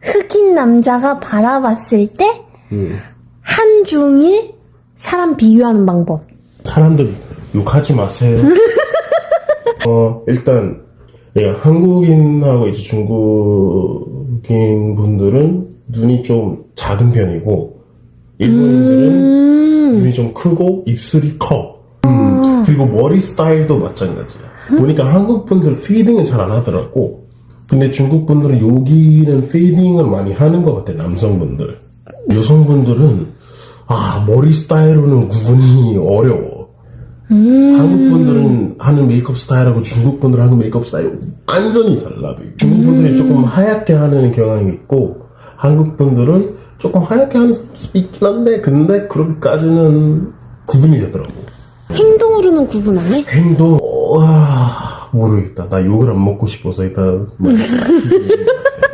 흑인 남자가 바라봤을 때 음. 한중일 사람 비교하는 방법. 사람들 욕하지 마세요. 어, 일단, 예, 한국인하고 이제 중국인 분들은 눈이 좀 작은 편이고, 일본인들은 음. 눈이 좀 크고, 입술이 커. 음, 그리고 머리 스타일도 마찬가지야. 보니까 한국 분들 피딩은 잘 안 하더라고. 근데 중국 분들은 여기는 피딩을 많이 하는 것 같아, 남성분들. 여성분들은, 아, 머리 스타일로는 구분이 어려워. 한국 분들은 하는 메이크업 스타일하고 중국 분들 하는 메이크업 스타일이 완전히 달라. 중국 분들이 조금 하얗게 하는 경향이 있고 한국 분들은 조금 하얗게 하는 사람도 있긴 한데 근데 그렇게까지는 구분이 되더라고. 행동으로는 구분 안 해? 행동 와 모르겠다. 나 욕을 안 먹고 싶어서 일단 뭐,